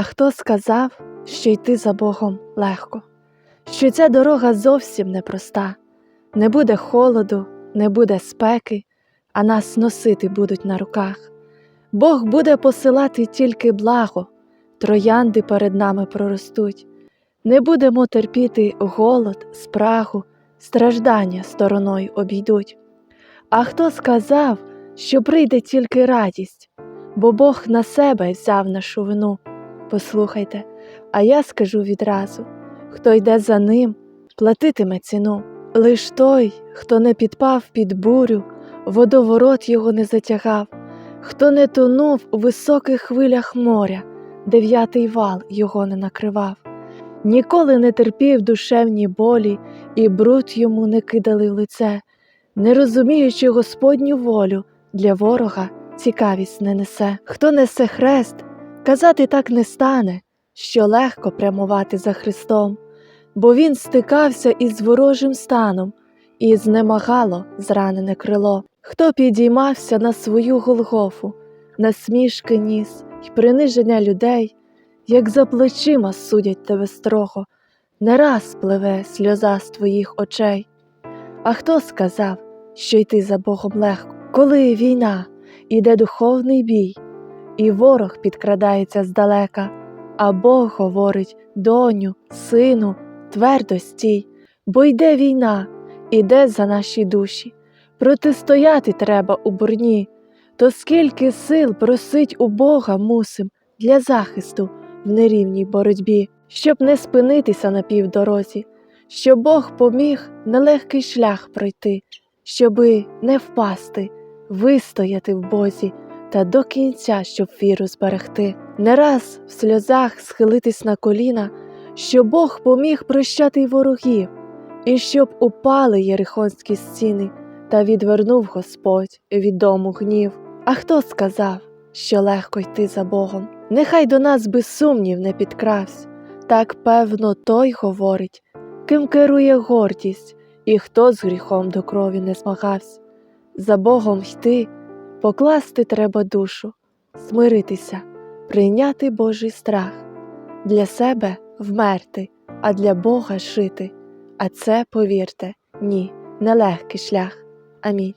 А хто сказав, що йти за Богом легко, що ця дорога зовсім непроста, не буде холоду, не буде спеки, а нас носити будуть на руках. Бог буде посилати тільки благо, троянди перед нами проростуть. Не будемо терпіти голод, спрагу, страждання стороною обійдуть. А хто сказав, що прийде тільки радість, бо Бог на себе взяв нашу вину. Послухайте, а я скажу відразу хто йде за ним, платитиме ціну. Лиш той, хто не підпав під бурю, водоворот його не затягав, хто не тонув у високих хвилях моря, дев'ятий вал його не накривав, ніколи не терпів душевні болі, і бруд йому не кидали в лице, не розуміючи Господню волю, для ворога цікавість не несе. Хто несе хрест, казати так не стане, що легко прямувати за Христом, бо він стикався із ворожим станом і знемагало зранене крило. Хто підіймався на свою Голгофу, на смішки ніс й приниження людей, як за плечима судять тебе строго, не раз пливе сльоза з твоїх очей. А хто сказав, що йти за Богом легко, коли війна, іде духовний бій, і ворог підкрадається здалека, а Бог говорить доню, сину, твердо стій, бо йде війна, іде за наші душі. Протистояти треба у бурні, то скільки сил просить у Бога мусим для захисту в нерівній боротьбі, щоб не спинитися на півдорозі, щоб Бог поміг нелегкий шлях пройти, щоби не впасти, вистояти в Бозі та до кінця, щоб віру зберегти, не раз в сльозах схилитись на коліна, щоб Бог поміг прощати й ворогів, і щоб упали єрихонські стіни, та відвернув Господь від дому гнів. А хто сказав, що легко йти за Богом? Нехай до нас без сумнів не підкравсь, так певно той говорить, ким керує гордість, і хто з гріхом до крові не змагався. За Богом йти, покласти треба душу, смиритися, прийняти Божий страх, для себе вмерти, а для Бога жити. А це, повірте, ні, нелегкий шлях. Амінь.